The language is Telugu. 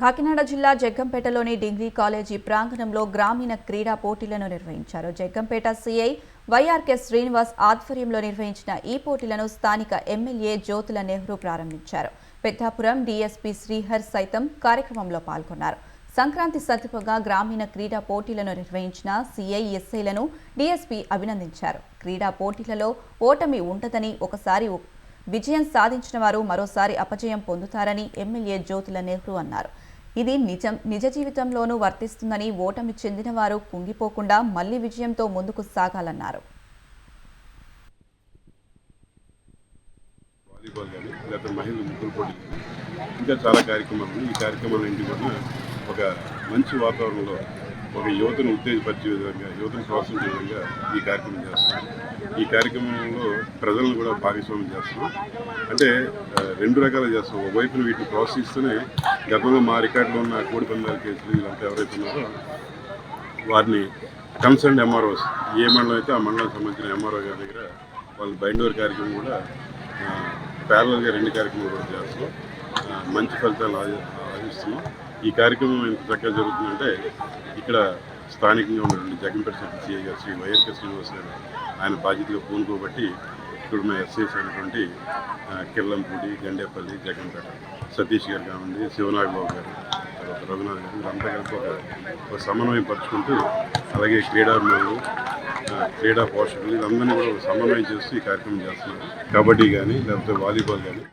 కాకినాడ జిల్లా జగ్గంపేటలోని డిగ్రీ కాలేజీ ప్రాంగణంలో గ్రామీణ క్రీడా పోటీలను నిర్వహించారు. జగ్గంపేట సీఐ వైఆర్కే శ్రీనివాస్ ఆధ్వర్యంలో నిర్వహించిన ఈ పోటీలను స్థానిక ఎమ్మెల్యే జ్యోతుల నెహ్రూ ప్రారంభించారు. పెద్దాపురం డీఎస్పీ శ్రీహర్ సైతం కార్యక్రమంలో పాల్గొన్నారు. సంక్రాంతి సందర్భంగా గ్రామీణ క్రీడా పోటీలను నిర్వహించిన సీఐ ఎస్ఐలను డీఎస్పీ అభినందించారు. క్రీడా పోటీలలో ఓటమి ఉంటదని ఒకసారి విజయం సాధించిన వారు మరోసారి అపజయం పొందుతారని ఎమ్మెల్యే జ్యోతుల నెహ్రూ అన్నారు. ఇది నిజం నిజ జీవితంలోనూ వర్తిస్తుందని ఓటమి చెందిన వారు కుంగిపోకుండా మళ్ళీ విజయంతో ముందుకు సాగాలన్నారు. ఇంకా చాలా కార్యక్రమాలు ఈ కార్యక్రమాలన్నింటి కూడా ఒక మంచి వాతావరణంలో ఒక యువతను ఉత్తేజపరిచే విధంగా యువతను ప్రోత్సహించే విధంగా ఈ కార్యక్రమం చేస్తున్నాం. ఈ కార్యక్రమంలో ప్రజలను కూడా భాగస్వామ్యం చేస్తున్నాం. అంటే రెండు రకాలు చేస్తాం ఒకవైపున వీటిని ప్రోత్సహిస్తూనే గతంలో మా రికార్డులో ఉన్న కోడి పందాల కేసులు వీళ్ళంతా ఎవరైతే ఉన్నారో వారిని కన్సర్న్ ఎంఆర్ఓస్ ఏ మండలం అయితే ఆ మండలానికి సంబంధించిన ఎంఆర్ఓ గారి దగ్గర వాళ్ళు బైండోర్ కార్యక్రమం కూడా ప్యారలల్గా రెండు కార్యక్రమాలు కూడా చేస్తున్నాం. మంచి ఫలితాలు ఆశిస్తున్నాం ఈ కార్యక్రమం ఎంత చక్కగా జరుగుతుందంటే ఇక్కడ స్థానికంగా ఉన్నటువంటి జగన్పేట సిఐ గారు శ్రీ వైఎస్కే శ్రీనివాస్ గారు ఆయన బాధ్యతగా పూనుకోబట్టి ఇక్కడ ఉన్న ఎస్ఎస్ అయినటువంటి కిల్లంపూడి గండేపల్లి జగన్పేట సతీష్ గారు కానివ్వండి శివనాగబాబు గారు తర్వాత రఘునాథ్ గారు వీళ్ళంతా కలిపి ఒక సమన్వయం పరుచుకుంటూ అలాగే క్రీడాభిమానులు క్రీడా పోషకులు వీళ్ళందరినీ కూడా సమన్వయం చేస్తూ ఈ కార్యక్రమం చేస్తున్నారు. కబడ్డీ కానీ లేకపోతే వాలీబాల్ కానీ